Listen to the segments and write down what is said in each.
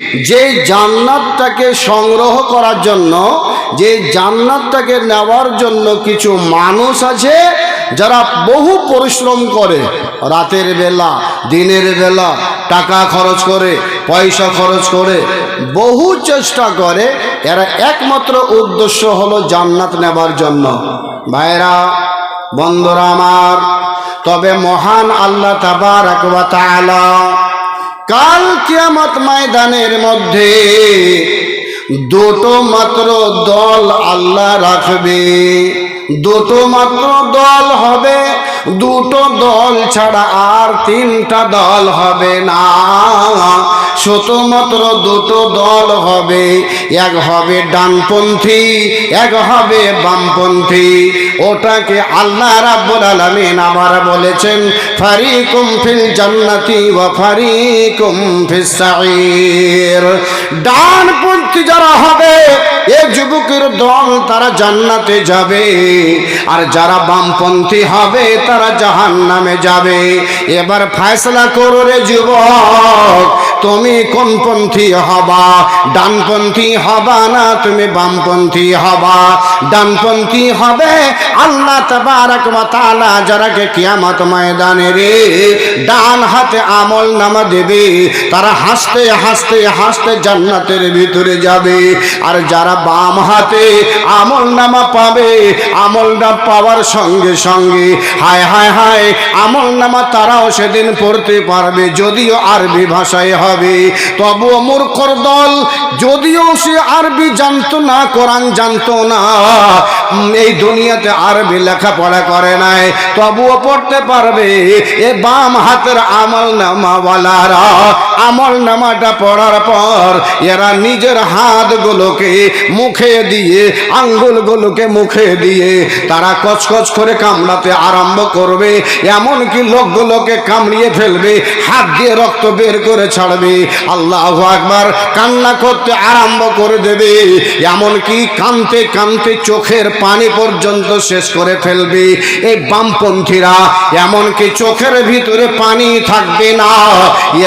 যে জান্নাতটাকে সংগ্রহ করার জন্য, যে জান্নাতটাকে নেওয়ার জন্য কিছু মানুষ আছে যারা বহু পরিশ্রম করে। রাতের বেলা, দিনের বেলা, টাকা খরচ করে, পয়সা খরচ করে, বহু চেষ্টা করে। এরা একমাত্র উদ্দেশ্য হলো জান্নাত নেবার জন্য। ভাইরা, বন্ধুরা আমার, তবে মহান আল্লাহ তাবার ওয়া তাআলা কাল কিয়ামত ময়দানের মধ্যে দুটো মাত্র দল আল্লাহ রাখবে। দুটো মাত্র দল হবে দুটো দল ছাড়া আর তিনটা দল হবে না। শুধুমাত্র দুটো দল হবে। এক হবে ডানপন্থী, এক হবে বামপন্থী। ওটাকে আল্লাহ রাব্বুল আলামিন আবার বলেছেন, ফারিকুম ফিল জান্নাতি ওয়া ফারিকুম ফিস সাঈর ডানপন্থী যারা হবে এ যুবকের দল তারা জান্নাতে যাবে, আর যারা বামপন্থী হবে তারা জাহান নামে যাবে। এবার ফয়সলা করো রে যুবক তুমি কোন পন্থী হবা? ডানপন্থী হবা না তুমি বামপন্থী হবা? ডানপন্থী হবে আল্লাহ তাআলা যারাকে কিয়ামত ময়দানে রে ডান হাতে আমল নামা দেবে, তারা হাসতে হাসতে হাসতে জান্নাতের ভিতরে যাবে। আর যারা বাম হাতে আমল নামা পাবে, আমল না পাওয়ার সঙ্গে সঙ্গে হায় হায় হায় আমল নামা তারাও সেদিন পড়তে পারবে, যদিও আরবি ভাষায় হবে তবু মূর্খর দল যদিও সে আরবি জানতো না কোরআন জানতো না। এই দুনিয়াতে আরবি লেখাপড়া করে নাই। তবুও পড়তে পারবে। এ বাম হাতের আমল নামাওয়ালারা। আমল নামাটা পড়ার পর এরা নিজের হাতগুলোকে মুখে দিয়ে, আঙ্গুলগুলোকে মুখে দিয়ে তারা কচকচ করে কামড়াতে আরম্ভ করবে। এমনকি লোকগুলোকে কামড়িয়ে ফেলবে, হাত দিয়ে রক্ত বের করে ছাড়বে। আল্লাহ আকবার কান্না করতে আরম্ভ করে দেবে। এমনকি কানতে কানতে চোখের পানি পর্যন্ত শেষ করে ফেলবে। এই বামপন্থীরা এমনকি চোখের ভিতরে পানি থাকবে না?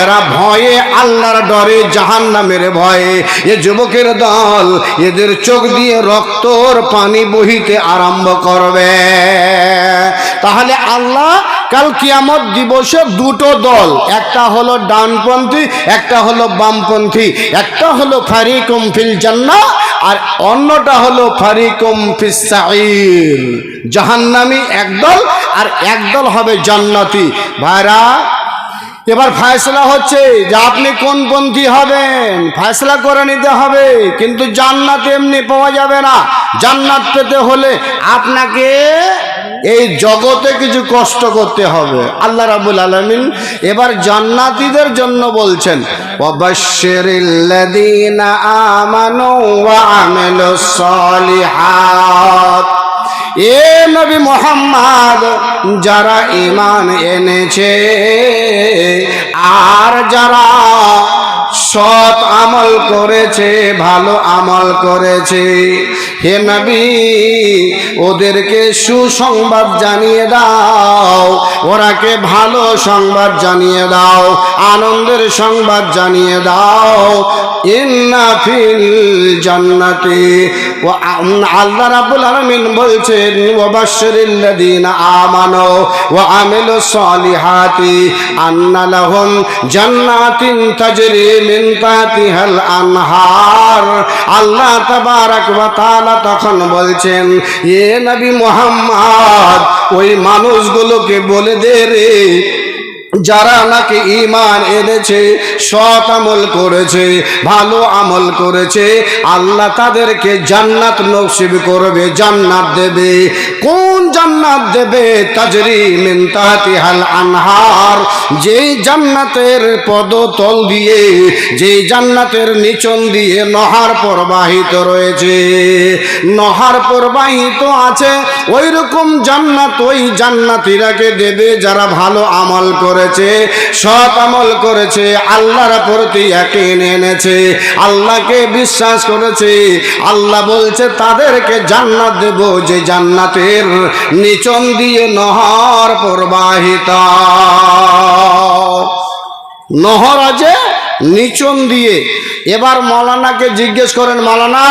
এরা ভয়ে আল্লাহর ডরে জাহান নামের ভয়ে। এ যুবকের দল এদের চোখ দিয়ে রক্তর পানি বহিতে আরম্ভ করবে। তাহলে আল্লাহ কাল কিয়ামত দিবসে দুটো দল, একটা হলো ডানপন্থী, একটা হলো বামপন্থী। একটা হলো ফারিকুম ফিল জান্নাহ আর অন্যটা হলো ফারিকুম ফিস জাহান্নামি জাহান্নামী একদল আর একদল হবে জান্নাতি। ভাইরা, এবার ফয়সলা হচ্ছে যে আপনি কোন পন্থী হবেন? ফয়সলা করে নিতে হবে, কিন্তু জান্নাত এমনি পাওয়া যাবে না। জান্নাত পেতে হলে আপনাকে এই জগতে কিছু কষ্ট করতে হবে। আল্লাহ রাবুল আলমিন এবার জান্নাতীদের জন্য বলছেন এ নবী মোহাম্মদ, যারা ইমান এনেছে আর যারা সৎ আমল করেছে, ভালো আমল করেছে হে নবী, ওদেরকে সুসংবাদ জানিয়ে দাও। ওরাকে ভালো সংবাদ জানিয়ে দাও, আনন্দের সংবাদ জানিয়ে দাও। ইন্না ফিল জান্নাতি। ও আল্লাহ রাব্বুল আলামিন বলছেন, ওয়াবাশশিরিল্লাযীনা আমানু ওয়া আমিলুস সালিহাতি আন্না লাহুম জান্নাতিন তাজরি মিন তাহতিহাল আনহার। আল্লাহ তাবারাক ওয়া তাআলা তখন বলছেন এ নবী মোহাম্মদ ওই মানুষগুলোকে বলে দে রে। যারা নাকি ইমান এনেছে, সৎ আমল করেছে, ভালো আমল করেছে, আল্লাহ তাদেরকে জান্নাত নসিব করবে, জান্নাত দেবে। কোন জান্নাত দেবে? তাজরি মিন তাহতিহাল আনহার। যেই জান্নাতের পদতল দিয়ে যেই জান্নাতের নিচন দিয়ে নহার প্রবাহিত রয়েছে। নহার প্রবাহিত আছে ওই রকম জান্নাত ওই জান্নাতিরাকে দেবে যারা ভালো আমল করেছে। সৎ আমল করেছে, আল্লাহর প্রতি একই এনেছে, আল্লাহকে বিশ্বাস করেছে। আল্লাহ বলছে, তাদেরকে জান্নাত দেব, যে জান্নাতের নিচন দিয়ে নহর প্রবাহিত। নহর আছে, নিচন দিয়ে। এবার মৌলানাকে জিজ্ঞেস করেন মৌলানা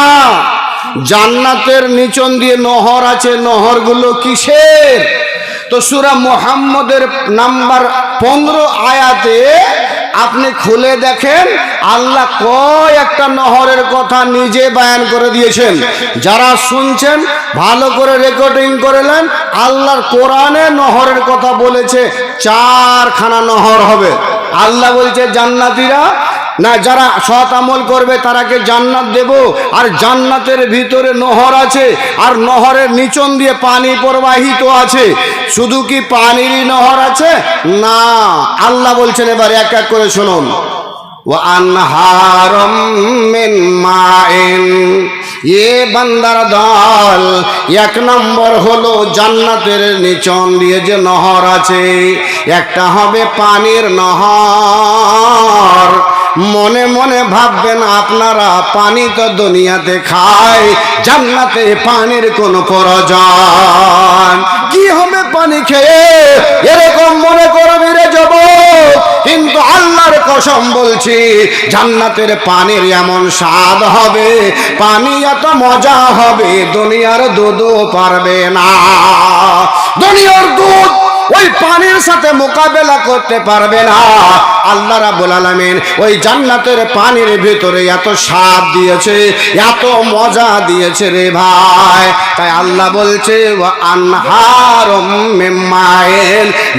জান্নাতের নিচন দিয়ে নহর আছে, নহরগুলো কিসের? তো সুরা মোহাম্মদের নাম্বার পনেরো আয়াতে আপনি খুলে দেখেন, আল্লাহ কয় একটা নহরের কথা নিজে বায়ান করে দিয়েছেন। যারা শুনছেন, ভালো করে রেকর্ডিং করলেন আল্লাহর কোরআনে নহরের কথা বলেছে, চারখানা নহর হবে। আল্লাহ বলছে, জান্নাতিরা না যারা সৎ আমল করবে তারাকে জান্নাত দেব আর জান্নাতের ভিতরে নহর আছে আর নহরের নিচন দিয়ে পানি প্রবাহিত আছে শুধু কি পানিরই নহর আছে না আল্লাহ বলছেন এবার এক এক করে শুনুন وأنهار من ماء এ বান্দার দল এক নম্বর হলো জান্নাতের নিচন দিয়ে যে নহর আছে একটা হবে পানির নহর মনে মনে ভাববেন, আপনারা পানি তো দুনিয়াতে খায়, জান্নাতে পানির কোনো প্রয়োজন। কি হবে পানি খেয়ে? এরকম মনে করবি রে যুবক। কিন্তু আল্লাহর কসম বলছি, জান্নাতের পানির এমন স্বাদ হবে, পানি এত মজা হবে, দুনিয়ার দুধও পারবে না। দুনিয়ার দুধ ওই পানির সাথে মোকাবেলা করতে পারবে না। আল্লাহ রাব্বুল আলামিন ওই জান্নাতের পানির ভিতরে এত স্বাদ দিয়েছে, এত মজা দিয়েছে রে ভাই। তাই আল্লাহ বলছে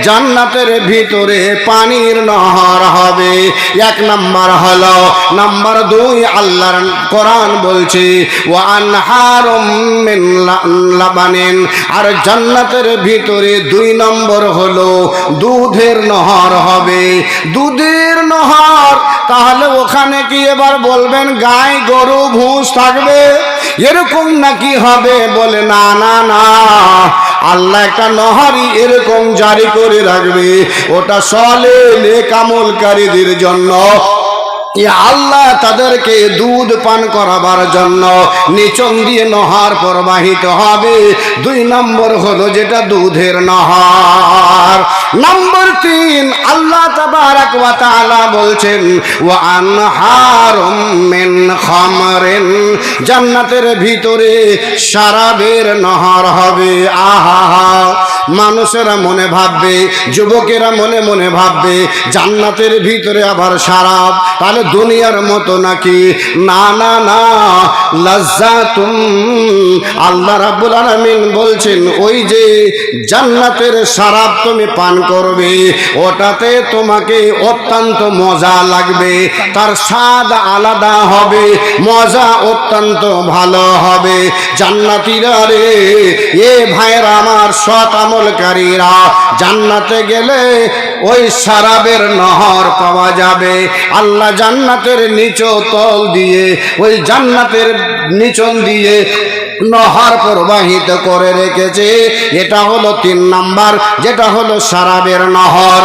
জান্নাতের ভিতরে পানির নহর হবে। এক নাম্বার হলো, নাম্বার দুই আল্লাহর কোরআন বলছে ও আনহারুম মিন আর জান্নাতের ভিতরে দুই নম্বর হলো, দুধের নহর হবে। দুধের নহর তাহলে ওখানে কি এবার বলবেন, গাই গরু ভুষ থাকবে? এরকম নাকি হবে? বলে, না না না। আল্লাহ একটা নহরি এরকম জারি করে রাখবে। ওটা সলে কামলকারীদের জন্য। আল্লাহ তাদেরকে দুধ পান করাবার জন্য নিচন দিয়ে নহর প্রবাহিত হবে। দুই নম্বর হলো যেটা দুধের নহর। নম্বর তিন, আল্লাহ তাবারাক বলছেন মিন খামরিন। জান্নাতের ভিতরে শারাবের নহর হবে। আহা, মানুষেরা মনে ভাববে, যুবকেরা মনে মনে ভাববে, জান্নাতের ভিতরে আবার শারাব তাহলে দুনিয়ার মতো নাকি? না না না। লজ্জাতুম। আল্লাহ রাব্বুল আলামিন বলছেন, ওই যে জান্নাতের শারাব তুমি পান করবে, ওটাতে তোমাকে অত্যন্ত মজা লাগবে, তার স্বাদ আলাদা হবে, মজা অত্যন্ত ভালো হবে। জান্নাতিরা রে, এ ভাইরা আমার সৎ আমলকারীরা, জান্নাতে গেলে ওই সারাবের নহর পাওয়া যাবে। আল্লাহ জান্নাতের নিচো তল দিয়ে, ওই জান্নাতের নিচল দিয়ে নহর প্রবাহিত করে রেখেছে। এটা হলো তিন নাম্বার, যেটা হলো সারাবের নহর।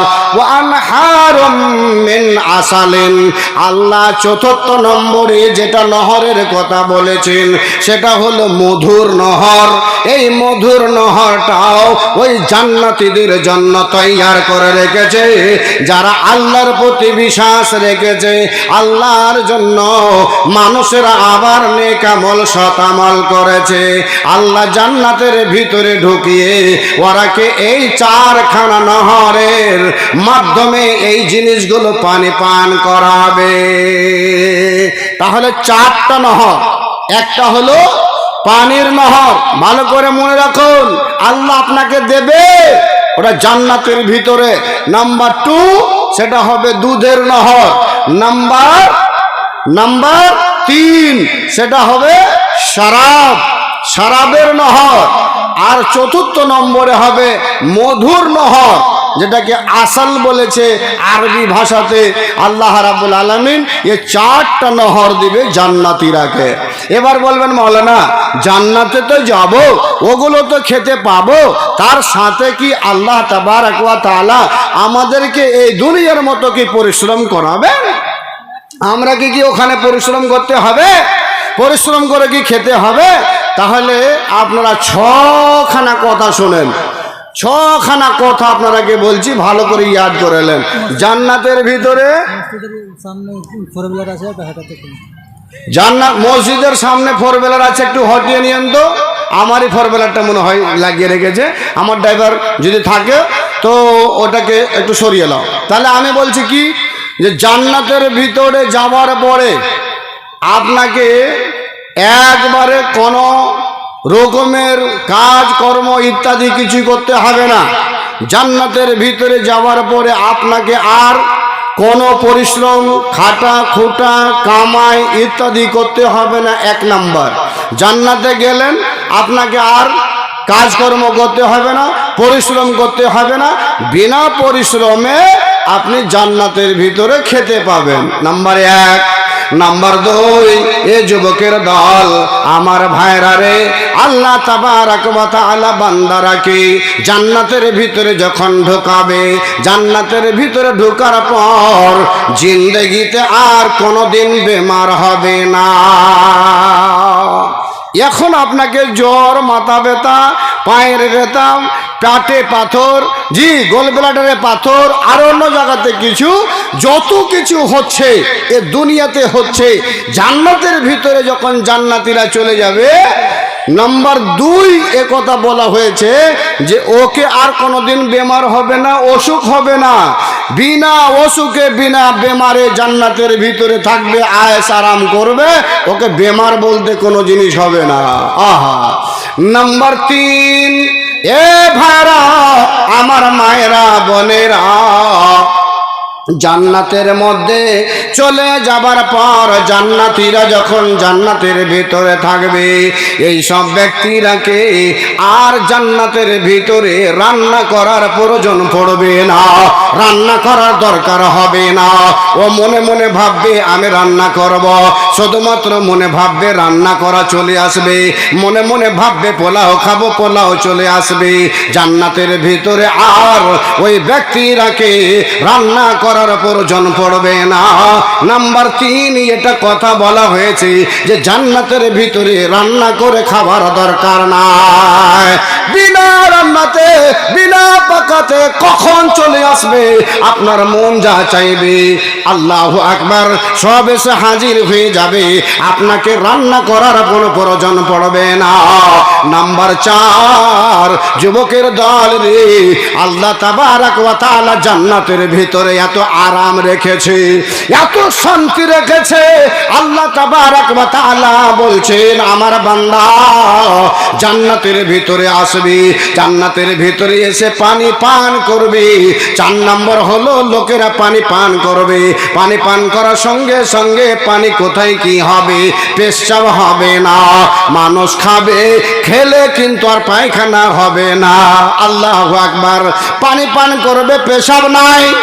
আল্লাহ চতুর্থ নম্বরে যেটা নহরের কথা বলেছেন, সেটা হলো মধুর নহর। এই মধুর নহরটাও ওই জান্নাতীদের জন্য তৈয়ার করে রেখেছে, যারা আল্লাহর প্রতি বিশ্বাস রেখেছে। আল্লাহর জন্য মানুষেরা আবার নেকামল শতামল করেছে। আল্লাহ জান্নাতের ভিতরে ঢুকিয়ে ওরাকে এই চারখানা নহরের মাধ্যমে এই জিনিসগুলো পানি পান করাবে। তাহলে চারটা নহর। একটা হলো পানির নহর। ভালো করে মনে রাখুন, আল্লাহ আপনাকে দেবে ওটা জান্নাতের ভিতরে। নাম্বার টু, সেটা হবে দুধের নহর। নাম্বার নাম্বার তিন, সেটা হবে শারাব। শারাবের নহর। আর চতুর্থ নম্বরে হবে মধুর নহর। যেটাকে আসাল বলেছে আরবি ভাষাতে, আল্লাহ রাবুল আলমিন এ চারটা নহর দিবে জান্নাতিরাকে এবার বলবেন মৌলানা জান্নাতে তো যাব, ওগুলো তো খেতে পাবো, তার সাথে কি আল্লাহ তাবারাক ওয়া তাআলা আমাদেরকে এই দুনিয়ার মতো কি পরিশ্রম করাবেন আমরা কি কি ওখানে পরিশ্রম করতে হবে? পরিশ্রম করে কি খেতে হবে? তাহলে আপনারা ছখানা কথা শোনেন। ছখানা কথা আপনারাকে বলছি, ভালো করে ইয়াদ করে নেন। জান্নাতের ভিতরে জান্নাত মসজিদের সামনে ফোর হুইলার আছে, একটু হটিয়ে নিয়েন তো। আমারই ফোর হুইলারটা মনে হয় লাগিয়ে রেখেছে। আমার ড্রাইভার যদি থাকে, তো ওটাকে একটু সরিয়ে নাও। তাহলে আমি বলছি কি, যে জান্নাতের ভিতরে যাওয়ার পরে আপনাকে একবারে কোনো রকমের কাজ, কর্ম ইত্যাদি কিছু করতে হবে না। জান্নাতের ভিতরে যাওয়ার পরে আপনাকে আর কোনো পরিশ্রম, খাটা, খুটা, কামাই ইত্যাদি করতে হবে না এক নাম্বার। জান্নাতে গেলেন, আপনাকে আর কাজকর্ম করতে হবে না, পরিশ্রম করতে হবে না, বিনা পরিশ্রমে আপনি জান্নাতের ভিতরে খেতে পাবেন। নাম্বার এক। নাম্বার দুই, এ যুবকের দল, আমার ভাইরা রে, আল্লাহ তাবারাক ওয়া তাআলা বান্দারাকে জান্নাতের ভিতরে যখন ঢোকাবে, জান্নাতের ভিতরে ঢোকার পর জিন্দেগিতে আর কোনোদিন বেমার হবে না। এখন আপনাকে জ্বর, মাথা ব্যথা, পায়ের ব্যথা পেটে পাথর, জি গোলবেলাটারে পাথর, আর অন্য জায়গাতে কিছু, যত কিছু হচ্ছে, এ দুনিয়াতে হচ্ছে। জান্নাতের ভিতরে যখন জান্নাতিরা চলে যাবে, নাম্বার দুই এ কথা বলা হয়েছে যে, ওকে আর কোনোদিন বেমার হবে না, অসুখ হবে না। বিনা অসুখে বিনা বেমারে জান্নাতের ভিতরে থাকবে, আয়েস আরাম করবে, ওকে বেমার বলতে কোনো জিনিস হবে না। আহা। নাম্বার তিন এ ভাইরা, আমার মায়েরা, বোনেরা, জান্নাতের মধ্যে চলে যাবার পর জান্নাতীরা যখন জান্নাতের ভিতরে থাকবে, এই সব ব্যক্তিরাকে আর জান্নাতের ভিতরে রান্না করার প্রয়োজন পড়বে না, রান্না করার দরকার হবে না। ও মনে মনে ভাববে, আমি রান্না করব। শুধুমাত্র মনে ভাববে রান্না করা চলে আসবে, মনে মনে ভাববে পোলাও খাব, পোলাও চলে আসবে। জান্নাতের ভিতরে আর ওই ব্যক্তিরাকে রান্না করার প্রয়োজন পড়বে না। নাম্বার তিন, এটা কথা বলা হয়েছে যে জান্নাতের ভিতরে রান্না করে খাবার দরকার নাই। বিনা রান্নাতে, বিনা পাকাতে কখন চলে আসবে? আপনার মন যা চাইবে, আল্লাহ আকবার, সব এসে হাজির হয়ে যাবে। আপনাকে রান্না করার কোনো প্রয়োজন পড়বে না। নাম্বার চার, যুবকের দল রে, আল্লাহ তাবারাক জান্নাতের ভিতরে এত আরাম রেখেছে, এত শান্তি রেখেছে। আল্লাহ তাবারাক বলছেন, আমার বান্দা, জান্নাতের ভিতরে আসবে, জান্নাতের ভিতরে এসে পানি পান করবে। চার নম্বর হলো, লোকেরা পানি পান করবে। পানি পান করার সঙ্গে সঙ্গে পানি কোথায় কি হবে? পেশাব হবে না। মানুষ খাবে, খেলে কিন্তু আর পায়খানা হবে না। আল্লাহ পানি পান করবে, পেশাব নাই।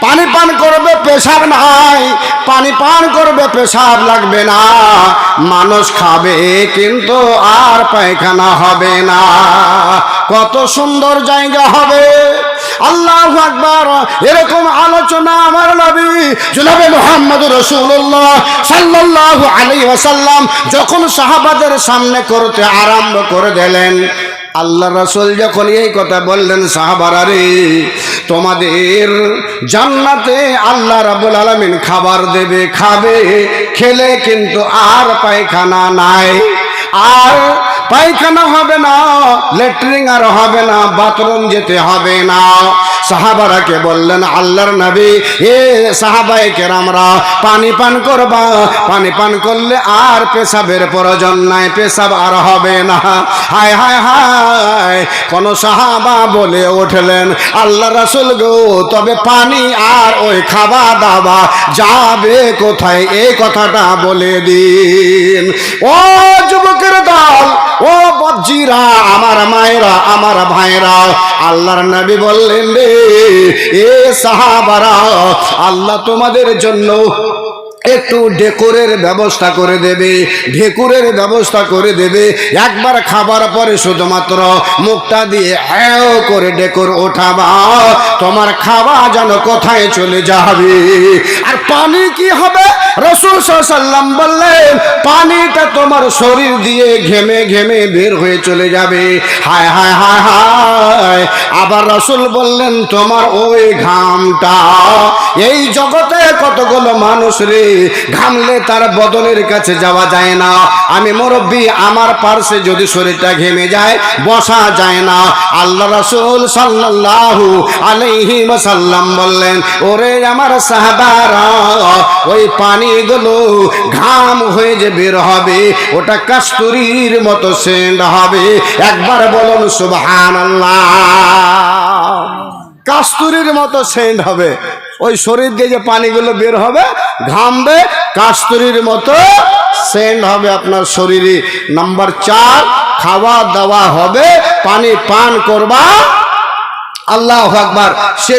পানি পান করবে, পেশাব নাই। পানি পান করবে, পেশাব লাগবে না। মানুষ খাবে, কিন্তু আর পায়খানা হবে না। কত সুন্দর জায়গা হবে। আল্লাহ আকবার। এরকম আলোচনা আমার নবী, জনাবে মোহাম্মদ রসুল্লাহ সাল্লাল্লাহু আলাইহি ওয়াসাল্লাম যখন সাহাবাদের সামনে করতে আরম্ভ করে দিলেন আল্লাহ রসুল যখন এই কথা বললেন, সাহাবারা রে, তোমাদের জান্নাতে আল্লাহ রাবুল আলমিন খাবার দেবে, খাবে, খেলে কিন্তু আর পায়খানা নাই। আর পায়খানা হবে না, লেট্রিন আর হবে না, বাথরুম যেতে হবে না। সাহাবারাকে বললেন, আল্লাহর নবী, এ সাহাবাই কেরামরা, পানি পান করবা? পানি পান করলে আর পেশাবের প্রয়োজন নাই, পেশাব আর হবে না। হায় হায় হায়, কোন সাহাবা বলে উঠলেন, আল্লাহ রাসুল গো, তবে পানি আর ওই খাওয়া দাওয়া যাবে কোথায়? এই কথাটা বলে দিন। ও যুবকের দল ও বজ্জিরা, আমার মায়েরা, আমার ভাইরা আল্লাহর নবী বললেন রে, এ সাহাবারা, আল্লাহ তোমাদের জন্য একটু ডেকোরের ব্যবস্থা করে দেবে, ঢেকুরের ব্যবস্থা করে দেবে। একবার খাবার পরে শুধুমাত্র মুখটা দিয়ে হ্যাঁ করে ডেকোর ওঠাবা, তোমার খাওয়া যেন কোথায় চলে যাবে? আর পানি কি হবে? রসুল সাল্লাম বললেন, পানিটা তোমার শরীর দিয়ে ঘেমে ঘেমে বের হয়ে চলে যাবে। হায় হায় হায় হায়। আবার রসুল বললেন, তোমার ওই ঘামটা, এই জগতে কতগুলো মানুষ রে, ঘামলে তার বদনের কাছে যাওয়া যায় না। আমি মুরব্বী, আমার পার্শ্বে যদি শরীরটা ঘেমে যায়, বসা যায় না। আল্লাহ রসুল সাল্লাল্লাহু আলাইহি ওয়াসাল্লাম বললেন, ওরে আমার সাহাবারা ওই পানিগুলো ঘাম হয়ে যে বের হবে, ওটা মতো সেন্ড হবে। একবার বলুন মতো সেন্ট হবে। ওই শরীর দিয়ে যে পানিগুলো বের হবে, ঘামবে, কাস্তুরির মতো সেন্ট হবে আপনার শরীরে। নাম্বার চার, খাওয়া দাওয়া হবে, পানি পান করবা। আল্লাহ আকবার। সে